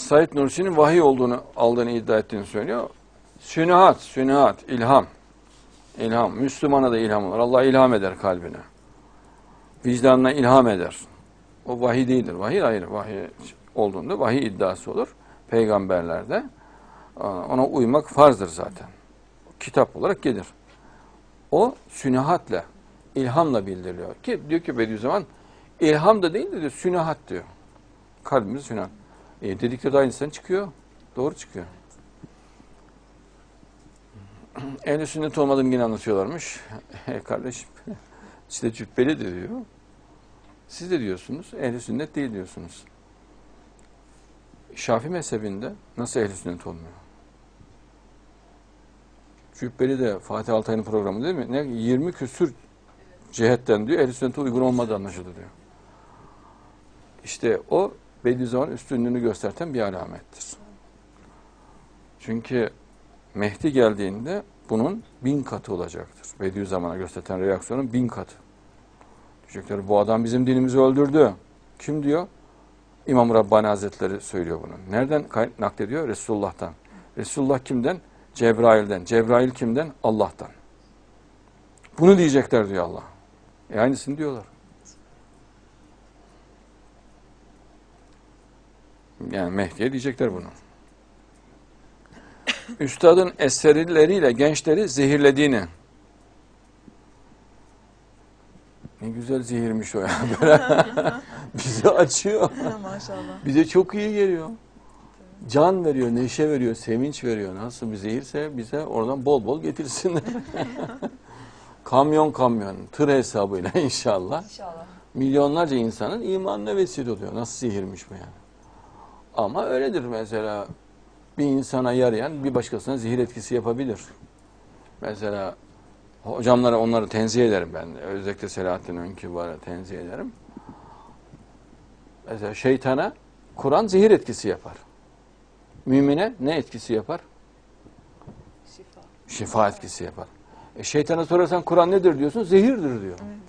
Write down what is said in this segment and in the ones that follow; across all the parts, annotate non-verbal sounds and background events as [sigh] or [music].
Said Nursi'nin vahiy olduğunu aldığını iddia ettiğini söylüyor. Sünihat, sünihat, ilham. İlham. Müslümana da ilham olur. Allah ilham eder kalbine. Vicdanına ilham eder. O vahiy değildir. Vahiy ayrı. Vahiy olduğunda vahiy iddiası olur. Peygamberlerde. Ona uymak farzdır zaten. Kitap olarak gelir. O sünihatle, ilhamla bildiriliyor. Ki diyor ki Bediüzzaman ilham da değil de diyor, sünihat diyor. Kalbimiz sünihat. E, dedikleri de aynısından çıkıyor. Doğru çıkıyor. Ehl-i sünnet olmadığını yine anlatıyorlarmış. [laughs] E kardeşim [laughs] işte cübbeli de diyor. Siz de diyorsunuz ehl-i sünnet değil diyorsunuz. Şafi mezhebinde nasıl ehl-i sünnet olmuyor? Cübbeli de Fatih Altay'ın programı değil mi? Ne 20 küsür cihetten diyor ehl-i sünnete uygun olmadığı anlaşılır diyor. İşte o Bediüzzaman üstünlüğünü gösterten bir alamettir. Çünkü Mehdi geldiğinde bunun bin katı olacaktır. Bediüzzaman'a gösteren reaksiyonun bin katı. Diyecekler bu adam bizim dinimizi öldürdü. Kim diyor? İmam Rabbani Hazretleri söylüyor bunu. Nereden naklediyor? Resulullah'tan. Resulullah kimden? Cebrail'den. Cebrail kimden? Allah'tan. Bunu diyecekler diyor Allah. E aynısını diyorlar. Yani Mehdi'ye diyecekler bunu. Üstadın eserleriyle gençleri zehirlediğini. Ne güzel zehirmiş o ya. [laughs] [laughs] Bizi açıyor. Maşallah. Bize çok iyi geliyor. Can veriyor, neşe veriyor, sevinç veriyor. Nasıl bir zehirse bize oradan bol bol getirsinler. [laughs] kamyon kamyon, tır hesabıyla inşallah. İnşallah. Milyonlarca insanın imanına vesile oluyor. Nasıl zehirmiş bu yani. Ama öyledir mesela. Bir insana yarayan bir başkasına zehir etkisi yapabilir. Mesela hocamlara onları tenzih ederim ben. Özellikle Selahattin Önkibar'a tenzih ederim. Mesela şeytana Kur'an zehir etkisi yapar. Mümine ne etkisi yapar? Şifa. Şifa etkisi yapar. E şeytana sorarsan Kur'an nedir diyorsun? Zehirdir diyor. Evet.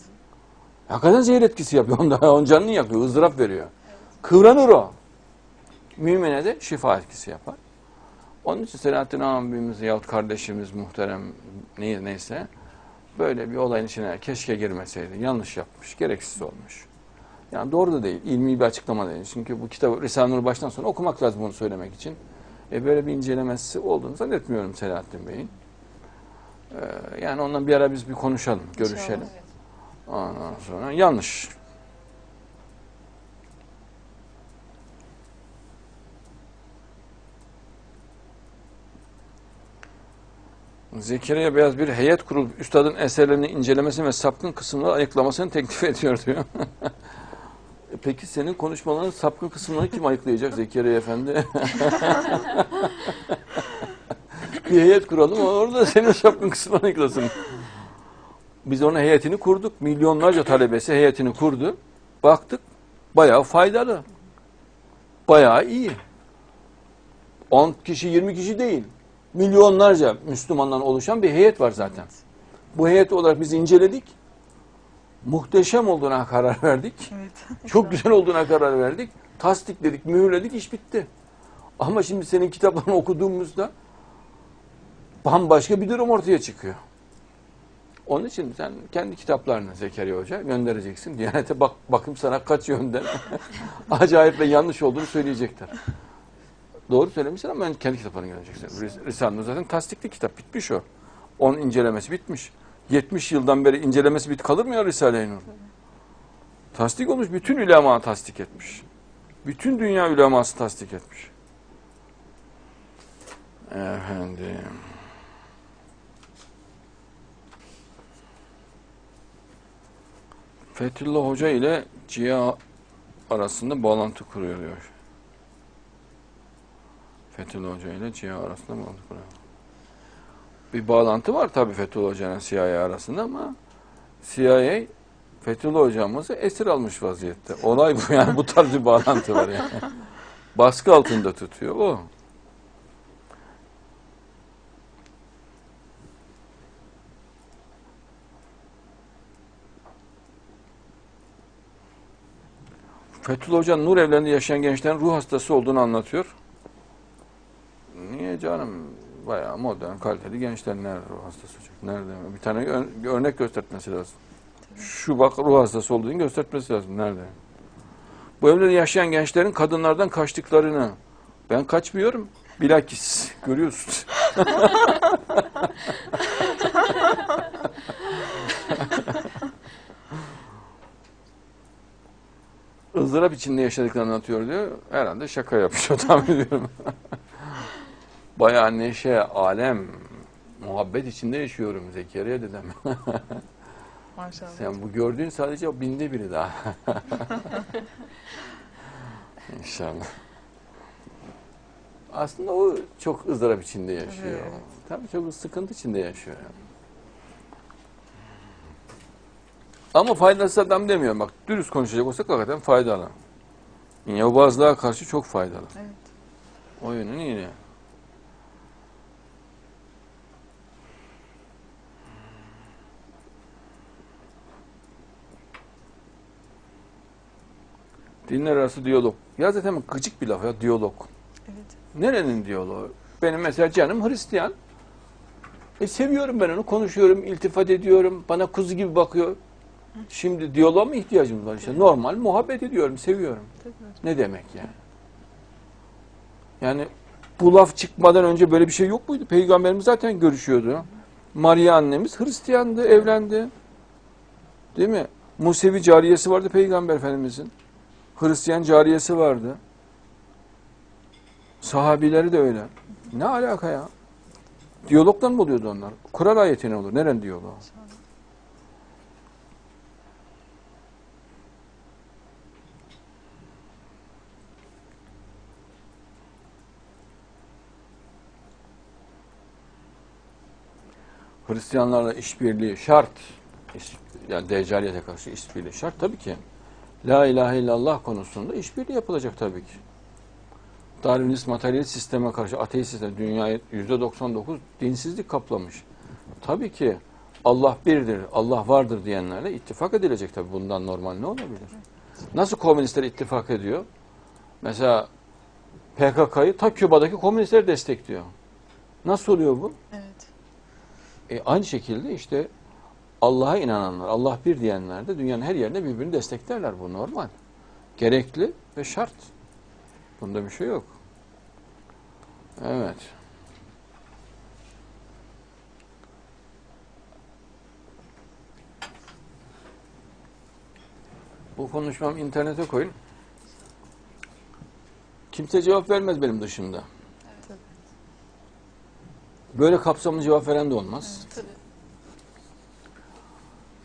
Hakikaten zehir etkisi yapıyor. [laughs] Onda onun canını yakıyor, ızdırap veriyor. Kıvranır o. Mümine de şifa etkisi yapar. Onun için Selahattin abimiz yahut kardeşimiz muhterem ne- neyse böyle bir olayın içine keşke girmeseydi. Yanlış yapmış, gereksiz olmuş. Yani doğru da değil, ilmi bir açıklama değil. Çünkü bu kitabı Risale-i Nur baştan sona okumak lazım bunu söylemek için. E böyle bir incelemesi olduğunu zannetmiyorum Selahattin Bey'in. Ee, yani ondan bir ara biz bir konuşalım, görüşelim. Ondan sonra yanlış. Zekeriya Beyaz bir heyet kurulup üstadın eserlerini incelemesini ve sapkın kısımları ayıklamasını teklif [laughs] ediyor diyor. E Peki senin konuşmaların sapkın kısımlarını kim ayıklayacak Zekeriya Efendi? [laughs] bir heyet kuralım orada senin sapkın kısımlarını ayıklasın. Biz onun heyetini kurduk. Milyonlarca talebesi heyetini kurdu. Baktık bayağı faydalı. Bayağı iyi. 10 kişi 20 kişi değil. Milyonlarca Müslümandan oluşan bir heyet var zaten. Bu heyet olarak biz inceledik. Muhteşem olduğuna karar verdik. Evet. [laughs] Çok güzel olduğuna karar verdik. Tasdikledik, mühürledik, iş bitti. Ama şimdi senin kitaplarını okuduğumuzda bambaşka bir durum ortaya çıkıyor. Onun için sen kendi kitaplarını Zekeriya Hoca göndereceksin. Diyanete bak, bakım sana kaç yönden [laughs] acayip ve yanlış olduğunu söyleyecekler. Doğru söylemişsin ama ben kendi kitaplarını göndereceksin. Ris- Risale-i zaten tasdikli kitap. Bitmiş o. Onun incelemesi bitmiş. 70 yıldan beri incelemesi bit kalır mı ya Risale-i Nur? Tasdik olmuş. Bütün ulema tasdik etmiş. Bütün dünya uleması tasdik etmiş. Efendim. Fethullah Hoca ile Ciha arasında bağlantı kuruyor diyor. Fethullah Hoca ile Ciha arasında bağlantı kuruyor. Bir bağlantı var tabii Fethullah Hoca'nın CIA arasında ama CIA Fethullah Hocamızı esir almış vaziyette. Olay bu yani bu tarz bir bağlantı var yani. Baskı altında tutuyor o. Fethullah Hoca Nur evlerinde yaşayan gençlerin ruh hastası olduğunu anlatıyor. Canım bayağı modern, kaliteli gençler hastası olacak? Nerede? Bir tane ör- bir örnek göstermesi lazım. Şu bak ruh hastası olduğunu göstermesi lazım. Nerede? Bu evlerde yaşayan gençlerin kadınlardan kaçtıklarını ben kaçmıyorum. Bilakis [laughs] görüyorsun. ızdırap [laughs] içinde yaşadıklarını anlatıyor diyor. Herhalde şaka yapıyor tahmin ediyorum. [laughs] Bayağı neşe, alem, muhabbet içinde yaşıyorum Zekeriya dedem. [laughs] Maşallah. Sen bu gördüğün sadece binde biri daha. [laughs] İnşallah. Aslında o çok ızdırap içinde yaşıyor. Evet. Tabii çok sıkıntı içinde yaşıyor. Ama faydasız adam demiyorum. Bak dürüst konuşacak olsak hakikaten faydalı. Yobazlığa karşı çok faydalı. Evet. O yönün iyi. Dinler arası diyalog. Ya zaten gıcık bir laf ya diyalog. Evet. Nerenin diyaloğu? Benim mesela canım Hristiyan. E seviyorum ben onu, konuşuyorum, iltifat ediyorum, bana kuzu gibi bakıyor. Şimdi diyaloğa mı ihtiyacımız var işte? Normal muhabbet ediyorum, seviyorum. Tabii. Ne demek yani? Yani bu laf çıkmadan önce böyle bir şey yok muydu? Peygamberimiz zaten görüşüyordu. Maria annemiz Hristiyandı, evlendi. Değil mi? Musevi cariyesi vardı Peygamber Efendimizin. Hristiyan cariyesi vardı. Sahabileri de öyle. Ne alaka ya? Diyalogdan mı oluyordu onlar? Kur'an ayeti ne olur? Neren diyaloğu? Hristiyanlarla işbirliği şart. Yani Deccaliyete karşı işbirliği şart tabii ki. La ilahe illallah konusunda işbirliği yapılacak tabii ki. Darwinist materyalist sisteme karşı ateist sistem dünyayı %99 dinsizlik kaplamış. Tabii ki Allah birdir, Allah vardır diyenlerle ittifak edilecek tabii. Bundan normal ne olabilir? Nasıl komünistler ittifak ediyor? Mesela PKK'yı ta Küba'daki komünistler destekliyor. Nasıl oluyor bu? Evet. E, aynı şekilde işte Allah'a inananlar, Allah bir diyenler de dünyanın her yerinde birbirini desteklerler. Bu normal. Gerekli ve şart. Bunda bir şey yok. Evet. Bu konuşmam internete koyun. Kimse cevap vermez benim dışımda. Böyle kapsamlı cevap veren de olmaz. Tabii.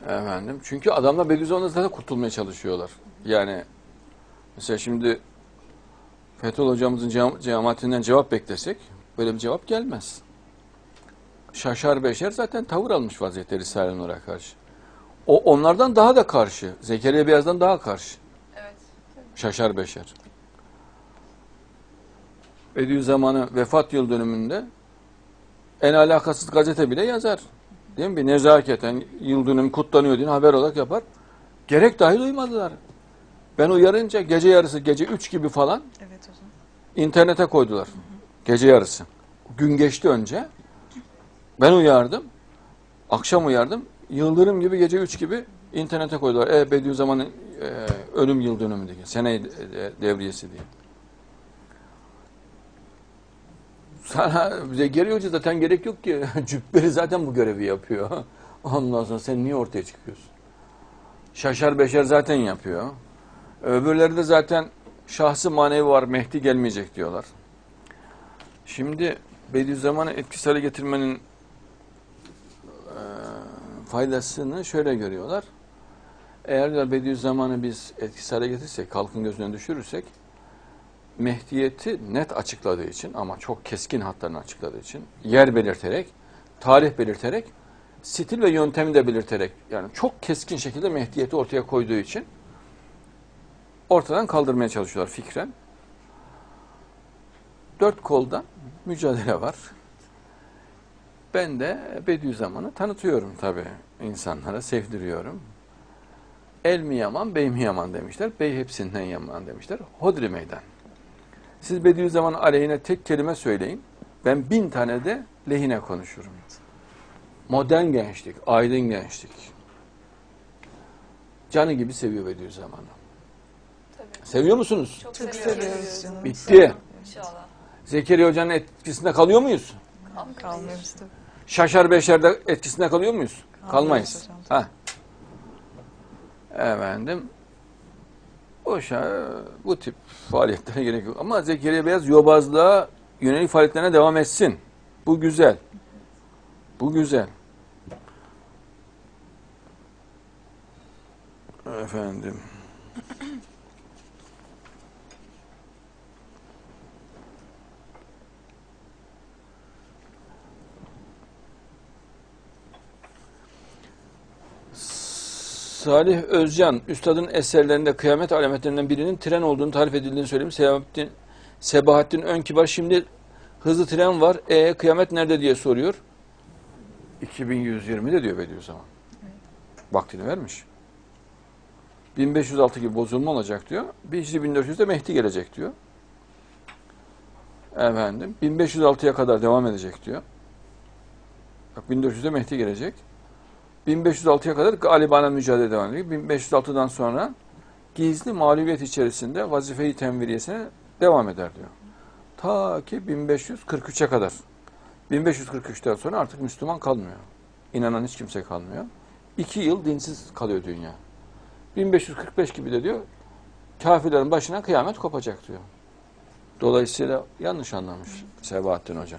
Efendim. Çünkü adamlar Bediüzzaman'dan zaten kurtulmaya çalışıyorlar. Yani mesela şimdi Fethullah hocamızın cema- cemaatinden cevap beklesek böyle bir cevap gelmez. Şaşar Beşer zaten tavır almış vaziyette Risale-i Nur'a karşı. O onlardan daha da karşı. Zekeriya Beyaz'dan daha karşı. Evet. Şaşar Beşer. Bediüzzaman'ı vefat yıl dönümünde en alakasız gazete bile yazar. Değil mi? Bir nezaketen yıl kutlanıyor diye haber olarak yapar. Gerek dahi duymadılar. Ben uyarınca gece yarısı, gece 3 gibi falan Evet hocam. internete koydular. Gece yarısı. Gün geçti önce. Ben uyardım. Akşam uyardım. Yıldırım gibi gece 3 gibi internete koydular. E Bediüzzaman'ın e, ölüm yıl dönümü diye. Sene e, devriyesi diye. Sana Zekeriya Hoca zaten gerek yok ki. [laughs] Cübbeli zaten bu görevi yapıyor. Ondan sonra sen niye ortaya çıkıyorsun? Şaşar Beşer zaten yapıyor. Öbürleri de zaten şahsı manevi var, Mehdi gelmeyecek diyorlar. Şimdi Bediüzzaman'ı etkisiz hale getirmenin eee, faydasını şöyle görüyorlar. Eğer Bediüzzaman'ı biz etkisiz hale getirirsek, halkın gözüne düşürürsek, Mehdiyeti net açıkladığı için ama çok keskin hatlarını açıkladığı için, yer belirterek, tarih belirterek, stil ve yöntemi de belirterek, yani çok keskin şekilde Mehdiyeti ortaya koyduğu için ortadan kaldırmaya çalışıyorlar fikren. Dört koldan mücadele var. Ben de Bediüzzaman'ı tanıtıyorum tabii insanlara, sevdiriyorum. El mi yaman, bey mi yaman demişler. Bey hepsinden yaman demişler. Hodri meydan. Siz Bediüzzaman aleyhine tek kelime söyleyin. Ben bin tane de lehine konuşurum. Modern gençlik, aydın gençlik. Canı gibi seviyor Bediüzzaman'ı. Tabii. Seviyor musunuz? Çok, Çok seviyoruz. seviyoruz canım. Bitti. İnşallah. Zekeriya Hoca'nın etkisinde kalıyor muyuz? Kalmıyoruz tabii. Şaşar Beşer'de etkisinde kalıyor muyuz? Kalmayız. Ha. Efendim o şa- bu tip faaliyetlere gerek yok. Ama Zekeriya Beyaz yobazlığa yönelik faaliyetlerine devam etsin. Bu güzel. Bu güzel. Efendim. Salih Özcan, Üstad'ın eserlerinde kıyamet alametlerinden birinin tren olduğunu tarif edildiğini söyleyeyim. Sebahattin, Sebahattin Önkibar şimdi hızlı tren var. E kıyamet nerede diye soruyor. 2120'de diyor Bediüzzaman. Vaktini vermiş. 1506 gibi bozulma olacak diyor. Bir Hicri 1400'de Mehdi gelecek diyor. Efendim 1506'ya kadar devam edecek diyor. Bak 1400'de Mehdi gelecek. 1506'ya kadar galibane mücadele devam ediyor. 1506'dan sonra gizli mağlubiyet içerisinde vazife-i tenviriyesine devam eder diyor. Ta ki 1543'e kadar. 1543'ten sonra artık Müslüman kalmıyor. İnanan hiç kimse kalmıyor. İki yıl dinsiz kalıyor dünya. 1545 gibi de diyor kafirlerin başına kıyamet kopacak diyor. Dolayısıyla yanlış anlamış Sebahattin Hoca.